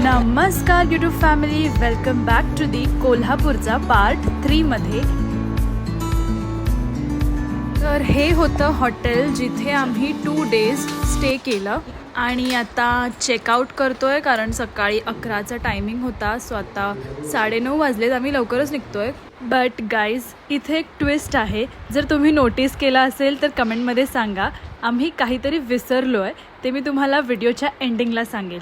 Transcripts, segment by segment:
नमस्कार YouTube family welcome back to the कोल्हापूरचा part थ्रीमध्ये तर हे होतं हॉटेल जिथे आम्ही टू डेज स्टे केलं. आणि आता चेकआउट करतोय कारण सकाळी अकराचा टायमिंग होता. सो आता साडेनऊ वाजलेत. आम्ही लवकरच निघतोय. बट गाईज इथे एक ट्विस्ट आहे. जर तुम्ही नोटीस केला असेल तर कमेंटमध्ये सांगा. आम्ही काहीतरी विसरलो आहे ते मी तुम्हाला व्हिडिओच्या एंडिंगला सांगेल.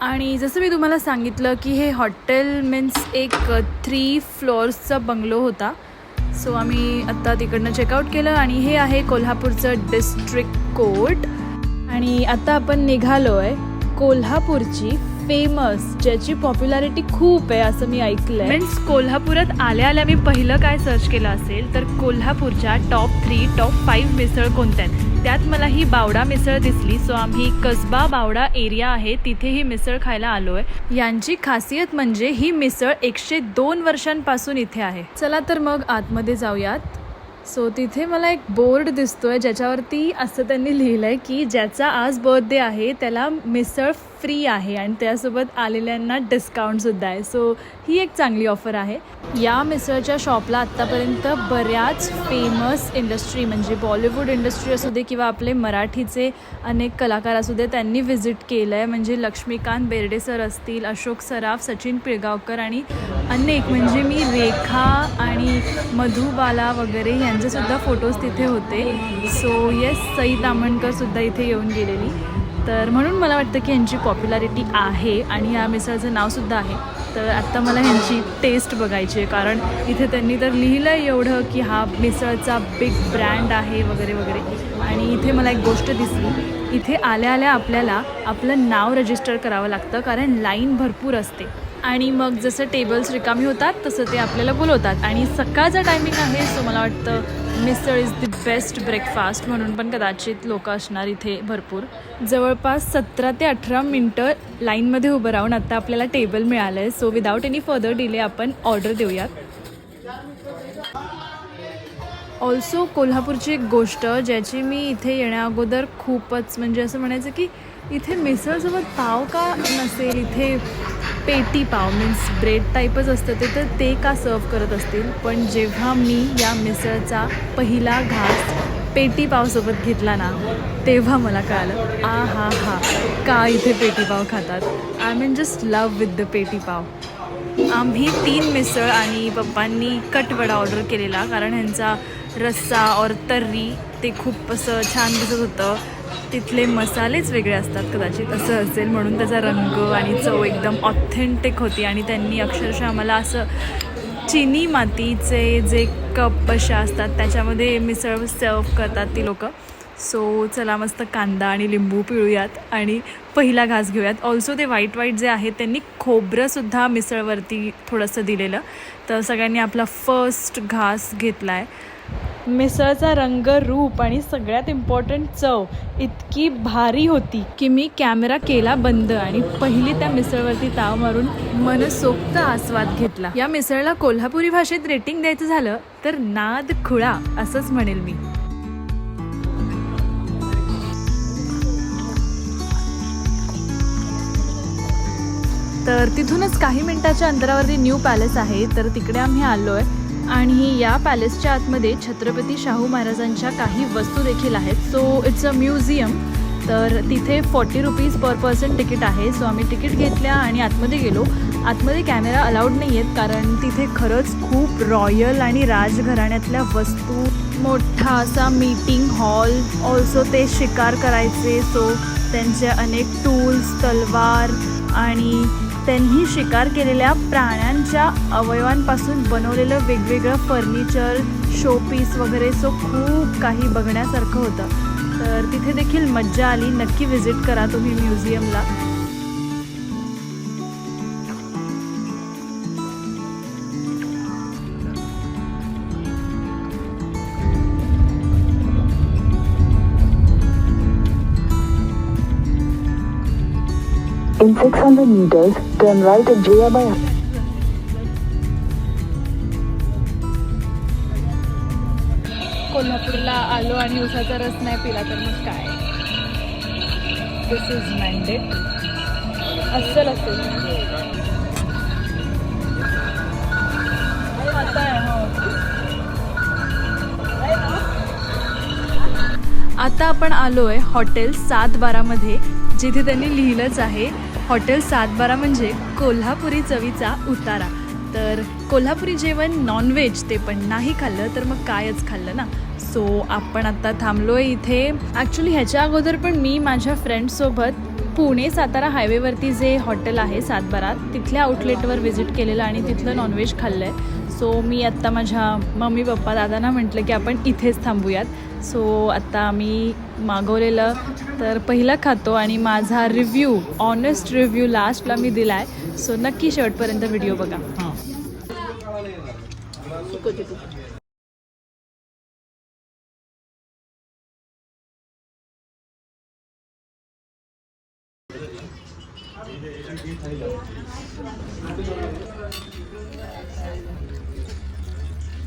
आणि जसं मी तुम्हाला सांगितलं की हे हॉटेल मीन्स एक थ्री फ्लोअर्सचा बंगलो होता. सो आम्ही आत्ता तिकडनं चेकआउट केलं आणि हे आहे कोल्हापूरचं डिस्ट्रिक्ट कोर्ट आणि आत्ता आपण निघालो आहे कोल्हापूरची फेमस ज्याची पॉप्युलॅरिटी खूप आहे असं मी ऐकलं मीन्स कोल्हापुरात आल्या आल्या मी पहिलं काय सर्च केलं असेल तर कोल्हापूरच्या top three top five misal कोणत्या आहेत? त्यात मला ही बावडा मिसळ दिसली. सो आम्ही कसबा बावडा एरिया आहे तिथे ही मिसळ खायला आलो आहे यांची खासियत म्हणजे ही मिसळ एकशे दोन वर्षांपासून इथे आहे. चला तर मग आतमध्ये जाऊयात. सो तिथे मला एक बोर्ड दिसतोय ज्याच्यावरती असं त्यांनी लिहिलं आहे की ज्याचा आज बर्थडे आहे त्याला मिसळ फ्री आहे आणि त्यासोबत आलेल्यांना डिस्काउंटसुद्धा आहे. सो ही एक चांगली ऑफर आहे. या मिसळच्या शॉपला आत्तापर्यंत बऱ्याच फेमस इंडस्ट्री म्हणजे बॉलिवूड इंडस्ट्री असू दे किंवा आपले मराठीचे अनेक कलाकार असू दे त्यांनी व्हिजिट केलं आहे म्हणजे लक्ष्मीकांत बेर्डे सर असतील अशोक सराफ सचिन पिळगावकर आणि अनेक. म्हणजे मी रेखा आणि मधुबाला वगैरे यांचेसुद्धा फोटोज तिथे होते. सो येस सई तामणकरसुद्धा इथे येऊन गेलेली. तर म्हणून मला वाटतं की यांची पॉप्युलॅरिटी आहे आणि या मिसळचं नावसुद्धा आहे. तर आत्ता मला ह्यांची टेस्ट बघायची आहे कारण इथे त्यांनी तर लिहिलं आहे एवढं की हा मिसळचा बिग ब्रँड आहे वगैरे वगैरे. आणि इथे मला एक गोष्ट दिसली. इथे आल्या आल्या आपल्याला आपलं नाव रजिस्टर करावं लागतं कारण लाईन भरपूर असते. आणि मग जसं टेबल्स रिकामी होतात तसं ते आपल्याला बोलवतात. आणि सकाळचा टायमिंग आहे सो मला वाटतं misal is the best breakfast म्हणून पण कदाचित लोक असणार इथे भरपूर. जवळपास सतरा ते अठरा मिनटं लाईनमध्ये उभं राहून आता आपल्याला टेबल मिळालं आहे so without any further delay आपण ऑर्डर देऊयात. ऑल्सो कोल्हापूरची एक गोष्ट ज्याची मी इथे येण्या अगोदर खूपच म्हणजे असं म्हणायचं की इथे मिसळसोबत पाव का नसेल? इथे पेटी पाव मीन्स ब्रेड टाईपच असतं ते तर ते का सर्व करत असतील? पण जेव्हा मी या मिसळचा पहिला घास पेटी पावसोबत घेतला ना तेव्हा मला कळालं आ हा हा का इथे पेटी पाव खातात? I mean just love with the पेटी पाव. आम्ही तीन मिसळ आणि पप्पांनी कटवडा ऑर्डर केलेला कारण ह्यांचा रस्सा और तर्री ते खूप असं छान दिसत होतं. तिथले मसालेच वेगळे असतात कदाचित असं असेल म्हणून त्याचा रंग आणि चव एकदम ऑथेंटिक होती आणि त्यांनी अक्षरशः आम्हाला असं चिनी मातीचे जे कप अशा असतात त्याच्यामध्ये मिसळ सर्व करतात ती लोकं. सो चला मस्त कांदा आणि लिंबू पिळूयात आणि पहिला घास घेऊयात. ऑल्सो ते व्हाईट व्हाईट जे आहे त्यांनी खोबरंसुद्धा मिसळवरती थोडंसं दिलेलं. तर सगळ्यांनी आपला फर्स्ट घास घेतला आहे मिसळचा रंग रूप आणि सगळ्यात इम्पॉर्टंट चव इतकी भारी होती की मी कॅमेरा केला बंद आणि पहिली त्या मिसळवरती ताव मारून मनसोक्त आस्वाद घेतला. या मिसळला कोल्हापुरी भाषेत रेटिंग द्यायचं झालं तर नाद खुळा असंच म्हणेल मी. तर तिथूनच काही मिनिटाच्या अंतरावरती न्यू पॅलेस आहे तर तिकडे आम्ही आलो आहे आणि या पॅलेसच्या आतमध्ये छत्रपती शाहू महाराजांच्या काही वस्तू देखील आहेत. सो इट्स अ म्युझियम तर तिथे forty rupees per person ticket आहे. सो आम्ही तिकीट घेतल्या आणि आतमध्ये गेलो. आतमध्ये कॅमेरा अलाउड नाही आहेत कारण तिथे खरंच खूप रॉयल आणि राजघराण्यातल्या वस्तू मोठा असा मीटिंग हॉल ऑल्सो ते शिकार करायचे. सो त्यांचे अनेक टूल्स तलवार आणि त्यांनी शिकार केलेल्या प्राण्यांच्या अवयवांपासून बनवलेलं वेगवेगळं फर्निचर शोपीस वगैरे. सो खूप काही बघण्यासारखं होतं. तर तिथे देखील मज्जा आली. नक्की व्हिजिट करा तुम्ही म्युझियमला In 600 meters, turn right at Jayabaya. कोल्हापूरला आलो आणि उसाचा रस नाही पिला तर मग काय? दिस इज मॅन्डेट अस्सल असेल आता हो. आता आपण आलो आहे हॉटेल सातबारामध्ये जिथे त्यांनी लिहिलंच आहे हॉटेल सातबारा म्हणजे कोल्हापुरी चवीचा उतारा. तर कोल्हापुरी जेवण नॉनव्हेज ते पण नाही खाल्लं तर मग कायच खाल्लं ना? सो आपण आता थांबलो आहे इथे. ॲक्च्युली ह्याच्या अगोदर पण मी माझ्या फ्रेंड्ससोबत पुणे सातारा हायवेवरती जे हॉटेल आहे सातबारात तिथल्या आउटलेटवर व्हिजिट केलेलं आणि तिथलं नॉनव्हेज खाल्लं आहे सो मी आत्ता माझ्या मम्मी पप्पा दादांना म्हटलं की आपण इथेच थांबूयात. सो आत्ता आम्ही मागवलेलं तर पहिलं खातो आणि माझा रिव्ह्यू ऑनेस्ट रिव्ह्यू लास्टला मी दिला आहे सो नक्की शेवटपर्यंत व्हिडिओ बघा.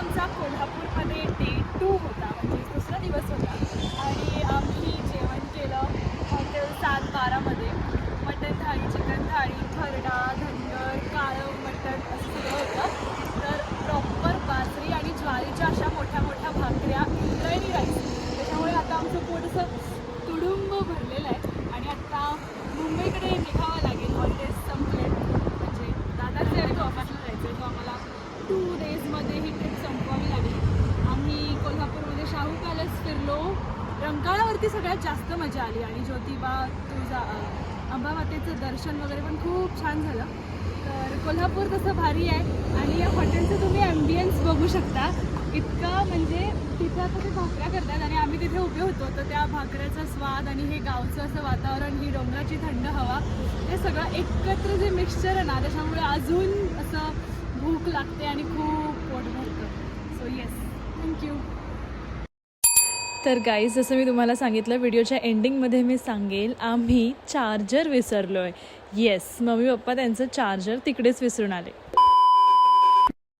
आमचा कोल्हापूरमध्ये डे टू होता म्हणजे दुसरा दिवस होता. आणि आम्ही जेवण केलं हॉटेल सात बारामध्ये मटन थाळी चिकन थाळी खरडा धनगर काळं मटण असं सगळं होतं तर प्रॉपर बाजरी आणि ज्वारीच्या अशा मोठ्या मोठ्या भाकऱ्या इंद्रायणी राईस त्याच्यामुळे आता आमचं पोट असं तुडुंब भरलेलं आहे आणि आता मुंबईकडे निघावं लागेल हॉलिडेज संपले म्हणजे दादाचे आणि तो ऑफिसला जायचं आहे तो आम्हाला टू डेजमध्ये ही ट्रिप संपवावी लागली. आम्ही कोल्हापूरमध्ये शाहू पॅलेस फिरलो. रंकाळावरती सगळ्यात जास्त मजा आली आणि ज्योतिबा तुळजा अंबामातेचं दर्शन वगैरे पण खूप छान झालं. तर कोल्हापूर तसं भारी आहे आणि या हॉटेलचं तुम्ही ॲम्बियन्स बघू शकता. इतकं म्हणजे तिथं आता ते भाकऱ्या करतात आणि आम्ही तिथे उभे होतो. तर त्या भाकऱ्याचा स्वाद आणि हे गावचं असं वातावरण ही डोंगराची थंड हवा हे सगळं एकत्र जे मिक्सचर आहे ना त्याच्यामुळे अजून असं भूक लागते आणि खूप पोट भरतं. सो येस थँक्यू तर गाईज जसं मी तुम्हाला सांगितलं व्हिडिओच्या एंडिंगमध्ये मी सांगेल आम्ही चार्जर विसरलो आहे येस मम्मी पप्पा त्यांचं चार्जर तिकडेच विसरून आले.